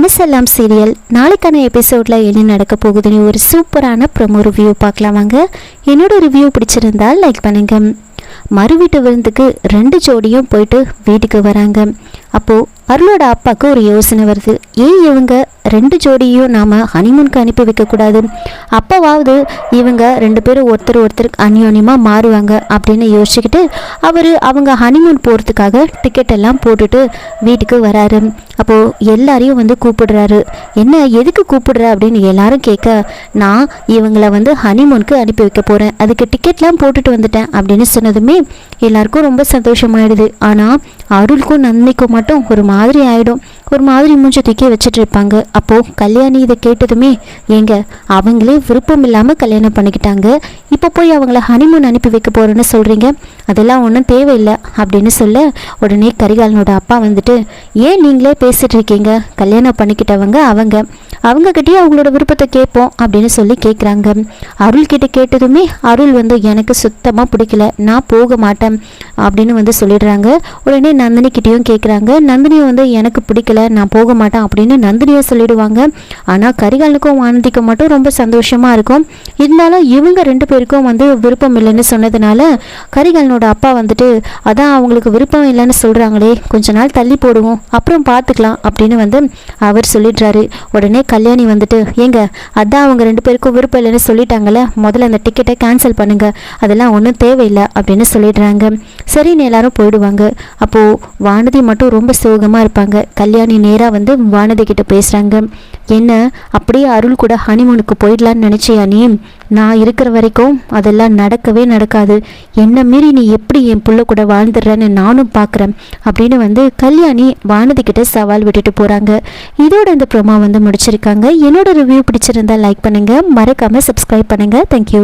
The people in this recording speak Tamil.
மனசெல்லாம் சீரியல். நாளைக்கான எபிசோடில் என்ன நடக்க போகுதுன்னு ஒரு சூப்பரான ப்ரொமோ ரிவ்யூ பார்க்கலாம் வாங்க. என்னோட ரிவ்யூ பிடிச்சிருந்தா லைக் பண்ணுங்க. மறு வீட்டு விருந்துக்கு ரெண்டு ஜோடியும் போயிட்டு வீட்டுக்கு வராங்க. அப்போது அருளோட அப்பாவுக்கு ஒரு யோசனை வருது. ஏன் இவங்க ரெண்டு ஜோடியும் நாம் ஹனிமூனுக்கு அனுப்பி வைக்கக்கூடாது? அப்போவாவது இவங்க ரெண்டு பேரும் ஒருத்தர் ஒருத்தர் அந்யோன்யமாக மாறுவாங்க அப்படின்னு யோசிச்சுக்கிட்டு அவர் அவங்க ஹனிமூன் போகிறதுக்காக டிக்கெட் எல்லாம் போட்டுட்டு வீட்டுக்கு வராரு. அப்போது எல்லாரையும் வந்து கூப்பிடுறாரு. என்ன எதுக்கு கூப்பிடுற? அப்படின்னு எல்லாரும் கேட்க நான் இவங்கள வந்து ஹனிமூனுக்கு அனுப்பி வைக்க போகிறேன் அதுக்கு டிக்கெட்லாம் போட்டுட்டு வந்துட்டேன். அப்படின்னு சொன்னதுமே எல்லாருக்கும் ரொம்ப சந்தோஷமாயிடுது. ஆனால் அருளுக்கும் நன்மைக்கும் மட்டும் ஒரு மாதிரி ஆகிடும் ஒரு மாதிரி மூஞ்ச தூக்கி வச்சுட்டு இருப்பாங்க அப்போது கல்யாணி இதை கேட்டதுமே ஏங்க அவங்களே விருப்பம் இல்லாமல் கல்யாணம் பண்ணிக்கிட்டாங்க. இப்போ போய் அவங்கள ஹனிமூன் அனுப்பி வைக்க போகிறேன்னு சொல்கிறீங்க அதெல்லாம் ஒன்றும் தேவையில்லை அப்படின்னு சொல்ல உடனே கரிகாலனோட அப்பா வந்துட்டு ஏன் நீங்களே பேசிகிட்டு இருக்கீங்க கல்யாணம் பண்ணிக்கிட்டவங்க அவங்க. அவங்கக்கிட்டயே அவங்களோட விருப்பத்தை கேட்போம் அப்படின்னு சொல்லி கேட்குறாங்க அருள் கிட்ட கேட்டதுமே அருள் வந்து எனக்கு சுத்தமாக பிடிக்கல. நான் போக மாட்டேன் அப்படின்னு வந்து சொல்லிடுறாங்க. உடனே நந்தினி கிட்டேயும் கேட்குறாங்க நந்தினியும் வந்து எனக்கு பிடிக்கல. நான் போக மாட்டேன் அப்படின்னு நந்தினியை சொல்லிடுவாங்க. ஆனால் கரிகாலனுக்கும் வானதிக்கும் மட்டும் ரொம்ப சந்தோஷமாக இருக்கும். இருந்தாலும் இவங்க ரெண்டு பேருக்கும் வந்து விருப்பம் இல்லைன்னு சொன்னதுனால கரிகாலனோட அப்பா வந்துட்டு அதான் அவங்களுக்கு விருப்பம் இல்லைன்னு சொல்கிறாங்களே கொஞ்ச நாள் தள்ளி போடுவோம் அப்புறம் பார்த்துக்கலாம் அப்படின்னு வந்து அவர் சொல்லிடுறாரு. உடனே கல்யாணி வந்துட்டு ஏங்க அதான் அவங்க ரெண்டு பேருக்கும் விருப்பம் இல்லைன்னு சொல்லிட்டாங்கல்ல முதல்ல அந்த டிக்கெட்டை கேன்சல் பண்ணுங்க அதெல்லாம் ஒன்றும் தேவையில்லை அப்படின்னு சொல்லிடுறாங்க. சரின்னு எல்லாரும் போயிடுவாங்க. அப்போது வானதி மட்டும் ரொம்ப சோகமாக இருப்பாங்க. கல்யாணி நேராக வந்து வானதி கிட்ட பேசுகிறாங்க என்ன அப்படியே அருள் கூட ஹனிமூனுக்கு போயிடலான்னு நினச்சியா நீ? நான் இருக்கிற வரைக்கும் அதெல்லாம் நடக்கவே நடக்காது. என்ன மீறி நீ எப்படி என் புள்ள கூட வாழ்ந்துடுறேன்னு நானும் பார்க்குறேன் அப்படின்னு வந்து கல்யாணி வானதி கிட்ட சவால் விட்டுட்டு போகிறாங்க இதோட இந்த ப்ரோமோ வந்து முடிச்சிருக்காங்க. என்னோட ரிவ்யூ பிடிச்சிருந்தா லைக் பண்ணுங்கள் மறக்காமல் சப்ஸ்கிரைப் பண்ணுங்கள் தேங்க்யூ